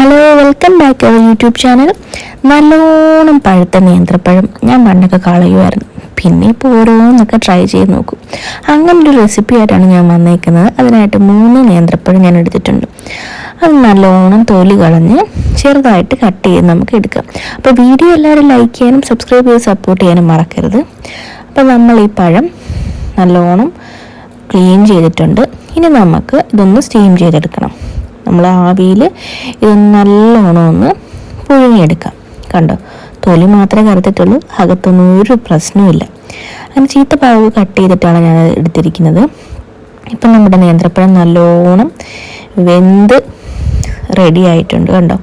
Hello welcome back our YouTube channel നല്ലോണം പഴുത്ത നേന്ത്രപ്പഴം ഞാൻ പണ്ടൊക്കെ കളയുമായിരുന്നു പിന്നെ ഇപ്പോൾ ഓരോന്നൊക്കെ ട്രൈ ചെയ്ത് നോക്കും. അങ്ങനെ ഒരു റെസിപ്പി ആയിട്ടാണ് ഞാൻ വന്നേക്കുന്നത്. അതിനായിട്ട് മൂന്ന് നേന്ത്രപ്പഴം ഞാൻ എടുത്തിട്ടുണ്ട്. അത് നല്ലോണം തൊലി കളഞ്ഞ് ചെറുതായിട്ട് കട്ട് ചെയ്ത് നമുക്ക് എടുക്കാം. അപ്പോൾ വീഡിയോ എല്ലാവരും ലൈക്ക് ചെയ്യാനും സബ്സ്ക്രൈബ് ചെയ്ത് സപ്പോർട്ട് ചെയ്യാനും മറക്കരുത്. അപ്പോൾ നമ്മൾ ഈ പഴം നല്ലോണം ക്ലീൻ ചെയ്തിട്ടുണ്ട്. ഇനി നമുക്ക് ഇതൊന്ന് സ്റ്റീം ചെയ്തെടുക്കണം. നമ്മൾ ആവിയിൽ ഇത് നല്ലോണം ഒന്ന് പുഴുങ്ങിയെടുക്കാം. കണ്ടോ? തൊലി മാത്രമേ കറുത്തിട്ടുള്ളൂ. അകത്തൊന്നും ഒരു പ്രശ്നമില്ല ചീത്ത ചീത്തപ്പാവ് കട്ട് ചെയ്തിട്ടാണ് ഞാൻ എടുത്തിരിക്കുന്നത്. ഇപ്പം നമ്മുടെ നേന്ത്രപ്പഴം നല്ലോണം വെന്ത് റെഡി ആയിട്ടുണ്ട് കണ്ടോ?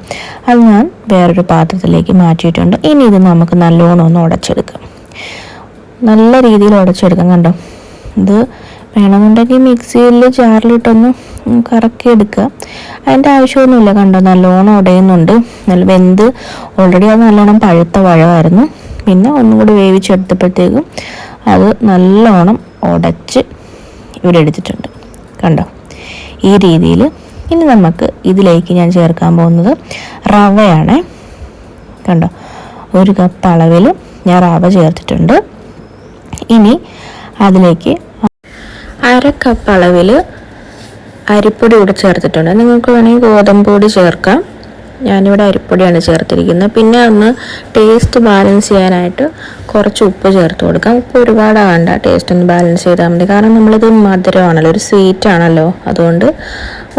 അത് ഞാൻ വേറൊരു പാത്രത്തിലേക്ക് മാറ്റിയിട്ടുണ്ട്. ഇനി ഇത് നമുക്ക് നല്ലോണം ഒന്ന് ഉടച്ചെടുക്കാം. നല്ല രീതിയിൽ ഉടച്ചെടുക്കാം കണ്ടോ? ഇത് വേണമെന്നുണ്ടെങ്കിൽ മിക്സിയിൽ ജാറിലിട്ടൊന്ന് കറക്കി എടുക്കുക അതിന്റെ ആവശ്യമൊന്നുമില്ല കണ്ടോ നല്ലോണം ഉടയുന്നുണ്ട്. നല്ല വെന്ത് ഓൾറെഡി അത് നല്ലോണം പഴുത്ത പഴമായിരുന്നു. പിന്നെ ഒന്നും കൂടി വേവിച്ചെടുത്തപ്പോഴത്തേക്കും അത് നല്ലോണം ഉടച്ച് ഇവിടെ എടുത്തിട്ടുണ്ട്. കണ്ടോ? ഈ രീതിയിൽ ഇനി നമുക്ക് ഇതിലേക്ക് ഞാൻ ചേർക്കാൻ പോകുന്നത് റവയാണ്. കണ്ടോ? ഒരു കപ്പ് അളവിൽ ഞാൻ റവ ചേർത്തിട്ടുണ്ട്. ഇനി അതിലേക്ക് അര കപ്പ് അളവിൽ അരിപ്പൊടി കൂടെ ചേർത്തിട്ടുണ്ട്. നിങ്ങൾക്ക് വേണമെങ്കിൽ ഗോതമ്പ് പൊടി ചേർക്കാം. ഞാനിവിടെ അരിപ്പൊടിയാണ് ചേർത്തിരിക്കുന്നത്. പിന്നെ ഒന്ന് ടേസ്റ്റ് ബാലൻസ് ചെയ്യാനായിട്ട് കുറച്ച് ഉപ്പ് ചേർത്ത് കൊടുക്കാം. ഉപ്പ് ഒരുപാട് വേണ്ട ടേസ്റ്റ് ഒന്ന് ബാലൻസ് ചെയ്താൽ മതി. കാരണം നമ്മളിത് മധുരമാണല്ലോ. ഒരു സ്വീറ്റ് ആണല്ലോ. അതുകൊണ്ട്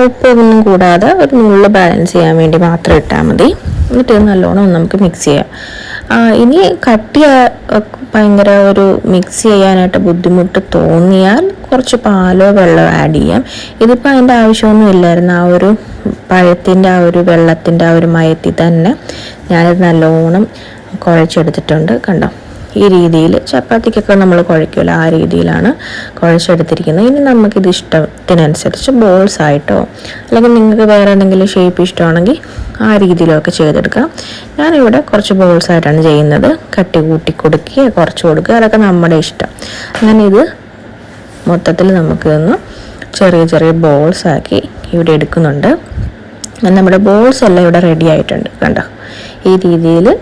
ഉപ്പ് ഒന്നും കൂടാതെ ഒരു നുള്ള് ബാലൻസ് ചെയ്യാൻ വേണ്ടി മാത്രം ഇട്ടാൽ മതി. എന്നിട്ട് നല്ലോണം നമുക്ക് മിക്സ് ചെയ്യാം. ഇനി കട്ടിയ ഭയങ്കര ഒരു മിക്സ് ചെയ്യാനായിട്ട് ബുദ്ധിമുട്ട് തോന്നിയാൽ കുറച്ച് പാലോ വെള്ളമോ ആഡ് ചെയ്യാം. ഇതിപ്പോൾ അതിന്റെ ആവശ്യമൊന്നും ഇല്ലായിരുന്നു. ആ ഒരു പഴത്തിന്റെ ആ ഒരു വെള്ളത്തിന്റെ ആ ഒരു മയത്തിൽ തന്നെ ഞാനത് നല്ലോണം കുഴച്ചെടുത്തിട്ടുണ്ട്. കണ്ടോ? ഈ രീതിയിൽ ചപ്പാത്തിക്കൊക്കെ നമ്മൾ കുഴയ്ക്കുമല്ലോ ആ രീതിയിലാണ് കുഴച്ചെടുത്തിരിക്കുന്നത്. ഇനി നമുക്കിത് ഇഷ്ടത്തിനനുസരിച്ച് ബോൾസ് ആയിട്ടോ അല്ലെങ്കിൽ നിങ്ങൾക്ക് വേറെ എന്തെങ്കിലും ഷേപ്പ് ഇഷ്ടമാണെങ്കിൽ ആ രീതിയിലൊക്കെ ചെയ്തെടുക്കാം. ഞാനിവിടെ കുറച്ച് ബോൾസ് ആയിട്ടാണ് ചെയ്യുന്നത്. കട്ടി കൂട്ടി കൊടുക്കുക കുറച്ച് കൊടുക്കുക അതൊക്കെ നമ്മുടെ ഇഷ്ടം. അങ്ങനെ ഇത് മൊത്തത്തിൽ നമുക്കിതൊന്ന് ചെറിയ ചെറിയ ബോൾസ് ആക്കി ഇവിടെ എടുക്കുന്നുണ്ട്. നമ്മുടെ ബോൾസ് എല്ലാം ഇവിടെ റെഡി ആയിട്ടുണ്ട്. കണ്ടോ? ഈ രീതിയിൽ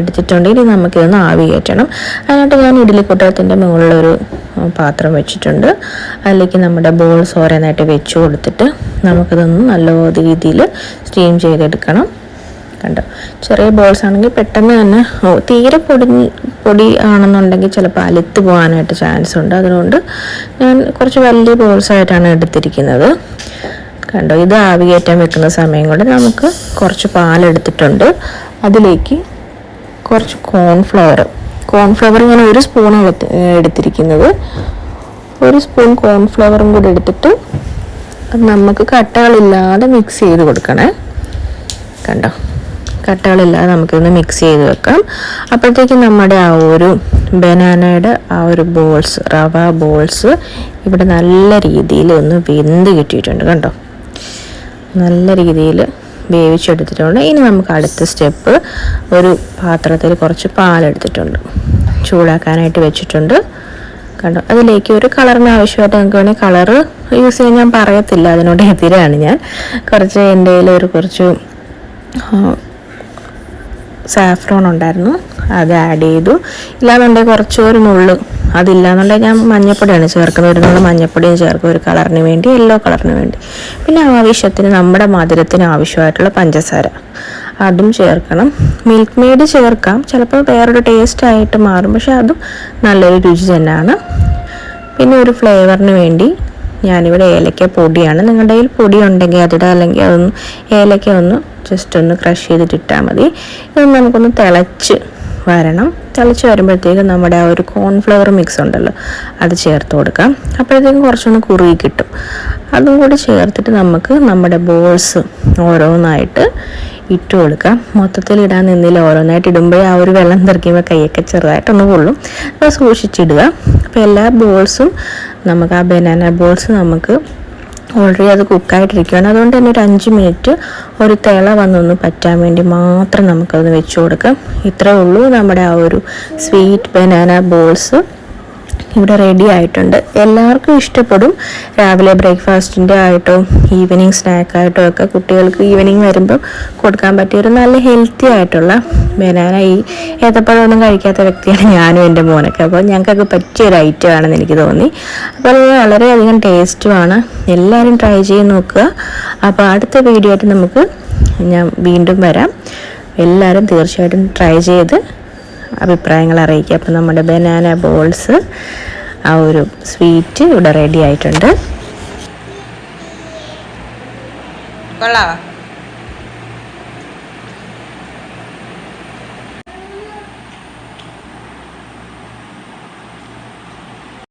എടുത്തിട്ടുണ്ട്. ഇനി നമുക്കിതൊന്ന് ആവി കയറ്റണം അതിനായിട്ട് ഞാൻ ഇഡ്ഡലിക്കൂട്ടത്തിന്റെ മുകളിലൊരു പാത്രം വെച്ചിട്ടുണ്ട്. അതിലേക്ക് നമ്മുടെ ബോൾസ് ഓരോന്നായിട്ട് വെച്ച് കൊടുത്തിട്ട് നമുക്കിതൊന്ന് നല്ല രീതിയിൽ സ്റ്റീം ചെയ്തെടുക്കണം. കണ്ടോ? ചെറിയ ബോൾസ് ആണെങ്കിൽ പെട്ടെന്ന് തന്നെ തീരെ പൊടി പൊടി ആണെന്നുണ്ടെങ്കിൽ ചിലപ്പോൾ അലുത്ത് പോകാനായിട്ട് ചാൻസ് ഉണ്ട്. അതുകൊണ്ട് ഞാൻ കുറച്ച് വലിയ ബോൾസ് ആയിട്ടാണ് എടുത്തിരിക്കുന്നത്. കണ്ടോ? ഇത് ആവി കയറ്റാൻ വെക്കുന്ന സമയം കൊണ്ട് നമുക്ക് കുറച്ച് പാലെടുത്തിട്ടുണ്ട്. അതിലേക്ക് കുറച്ച് കോൺഫ്ലവർ കോൺഫ്ലവർ ഞാൻ ഒരു എടുത്ത് എടുത്തിരിക്കുന്നത്. ഒരു സ്പൂൺ കോൺഫ്ലവറും കൂടി എടുത്തിട്ട് നമുക്ക് കട്ടകളില്ലാതെ മിക്സ് ചെയ്ത് കൊടുക്കണേ. കണ്ടോ? കട്ടകളില്ലാതെ നമുക്കിന്ന് മിക്സ് ചെയ്ത് വെക്കാം. അപ്പോഴത്തേക്കും നമ്മുടെ ആ ഒരു ബനാനയുടെ ആ ഒരു ബോൾസ് റവ ബോൾസ് ഇവിടെ നല്ല രീതിയിൽ ഒന്ന് വെന്ത് കിട്ടിയിട്ടുണ്ട്. കണ്ടോ? നല്ല രീതിയിൽ വേവിച്ചെടുത്തിട്ടുണ്ട്. ഇനി നമുക്ക് അടുത്ത സ്റ്റെപ്പ് ഒരു പാത്രത്തിൽ കുറച്ച് പാലെടുത്തിട്ടുണ്ട്. ചൂടാക്കാനായിട്ട് വെച്ചിട്ടുണ്ട്. കണ്ടോ? അതിലേക്ക് ഒരു കളറിന് ആവശ്യമായിട്ട് നിങ്ങൾക്ക് വേണമെങ്കിൽ കളറ് യൂസ് ചെയ്യാൻ ഞാൻ പറയത്തില്ല. അതിനോട് എതിരാണ് ഞാൻ. കുറച്ച് എന്റെ ഒരു കുറച്ച് സാഫ്രോൺ ഉണ്ടായിരുന്നു. അത് ആഡ് ചെയ്തു. ഇല്ലാന്നുണ്ടെങ്കിൽ കുറച്ച് ഒരു അതില്ലാന്നുണ്ടെങ്കിൽ ഞാൻ മഞ്ഞപ്പൊടിയാണ് ചേർക്കുന്നത്. ഒരു നുള്ളു മഞ്ഞപ്പൊടിയും ചേർക്കും. ഒരു കളറിന് വേണ്ടി യെല്ലോ കളറിന് വേണ്ടി. പിന്നെ ആവശ്യത്തിന് നമ്മുടെ മധുരത്തിന് ആവശ്യമായിട്ടുള്ള പഞ്ചസാര. അതും ചേർക്കണം. മിൽക്ക് മെയ്ഡ് ചേർക്കാം. ചിലപ്പോൾ വേറൊരു ടേസ്റ്റ് ആയിട്ട് മാറും. പക്ഷെ അതും നല്ലൊരു രുചി തന്നെയാണ്. പിന്നെ ഒരു ഫ്ലേവറിന് വേണ്ടി ഞാനിവിടെ ഏലക്ക പൊടിയാണ് നിങ്ങളുടെ കയ്യിൽ പൊടി ഉണ്ടെങ്കിൽ അതിടാം. അല്ലെങ്കിൽ അതൊന്ന് ഏലക്ക ഒന്ന് ജസ്റ്റ് ഒന്ന് ക്രഷ് ചെയ്തിട്ടിട്ടാൽ മതി. ഇതൊന്ന് നമുക്കൊന്ന് തിളച്ച് വരണം. തിളച്ച് വരുമ്പോഴത്തേക്കും നമ്മുടെ ആ ഒരു കോൺഫ്ലവർ മിക്സ് ഉണ്ടല്ലോ അത് ചേർത്ത് കൊടുക്കാം. അപ്പോഴത്തേക്കും കുറച്ചൊന്ന് കുറുകി കിട്ടും. അതും കൂടി ചേർത്തിട്ട് നമുക്ക് നമ്മുടെ ബോൾസ് ഓരോന്നായിട്ട് ഇട്ട് കൊടുക്കാം. മൊത്തത്തിൽ ഇടാൻ നിന്നില്ല ഓരോന്നായിട്ട് ഇടുമ്പോൾ ആ ഒരു വെള്ളം തെറിക്കുമ്പോൾ കൈയൊക്കെ ചെറുതായിട്ടൊന്ന് കൊള്ളും അപ്പോൾ സൂക്ഷിച്ചിടുക. അപ്പോൾ എല്ലാ ബോൾസും നമുക്ക് ആ ബനാന ബോൾസ് നമുക്ക് ഓൾറെഡി അത് കുക്കായിട്ടിരിക്കുകയാണ് അതുകൊണ്ട് തന്നെ ഒരു അഞ്ച് മിനിറ്റ് ഒരു തിള വന്നൊന്ന് പറ്റാൻ വേണ്ടി മാത്രം നമുക്കത് വെച്ച് കൊടുക്കാം. ഇത്രയേ ഉള്ളൂ നമ്മുടെ ആ ഒരു സ്വീറ്റ് ബനാന ബോൾസ് ഇവിടെ റെഡി ആയിട്ടുണ്ട്. എല്ലാവർക്കും ഇഷ്ടപ്പെടും. രാവിലെ ബ്രേക്ക്ഫാസ്റ്റിന്റെ ആയിട്ടോ ഈവനിങ് സ്നാക്കായിട്ടോ ഒക്കെ കുട്ടികൾക്ക് ഈവനിങ് വരുമ്പോൾ കൊടുക്കാൻ പറ്റിയ ഒരു നല്ല ഹെൽത്തി ആയിട്ടുള്ള ബനാന ഈ ഏത്തപ്പഴമൊന്നും കഴിക്കാത്ത വ്യക്തിയാണ് ഞാനും എന്റെ മോനൊക്കെ. അപ്പോൾ ഞങ്ങൾക്കൊക്കെ പറ്റിയ ഒരു ഐറ്റം ആണെന്ന് എനിക്ക് തോന്നി. അപ്പോൾ അത് വളരെയധികം ടേസ്റ്റുമാണ് എല്ലാവരും ട്രൈ ചെയ്ത് നോക്കുക. അപ്പോൾ അടുത്ത വീഡിയോ ആയിട്ട് നമുക്ക് ഞാൻ വീണ്ടും വരാം. എല്ലാവരും തീർച്ചയായിട്ടും ട്രൈ ചെയ്ത് അഭിപ്രായങ്ങൾ അറിയിക്കുക. അപ്പോൾ നമ്മുടെ ബനാന ബോൾസ് ആ ഒരു സ്വീറ്റ് ഇവിടെ റെഡി ആയിട്ടുണ്ട്. കൊള്ളാവാ?